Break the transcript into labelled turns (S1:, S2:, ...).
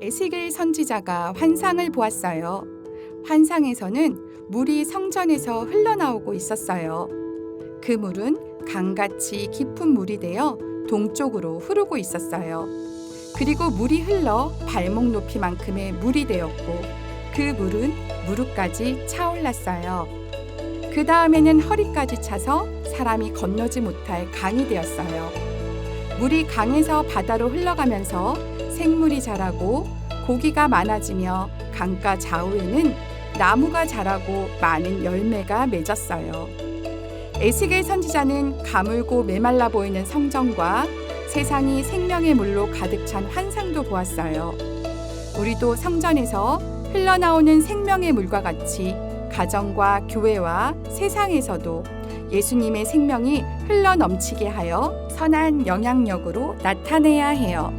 S1: 에스겔 선지자가 환상을 보았어요. 환상에서는 물이 성전에서 흘러나오고 있었어요. 그 물은 강같이 깊은 물이 되어 동쪽으로 흐르고 있었어요. 그리고 물이 흘러 발목 높이만큼의 물이 되었고 그 물은 무릎까지 차올랐어요. 그 다음에는 허리까지 차서 사람이 건너지 못할 강이 되었어요. 물이 강에서 바다로 흘러가면서 생물이 자라고 고기가 많아지며 강가 좌우에는 나무가 자라고 많은 열매가 맺었어요. 에스겔 선지자는 가물고 메말라 보이는 성전과 세상이 생명의 물로 가득 찬 환상도 보았어요. 우리도 성전에서 흘러나오는 생명의 물과 같이 가정과 교회와 세상에서도 예수님의 생명이 흘러 넘치게 하여 선한 영향력으로 나타내야 해요.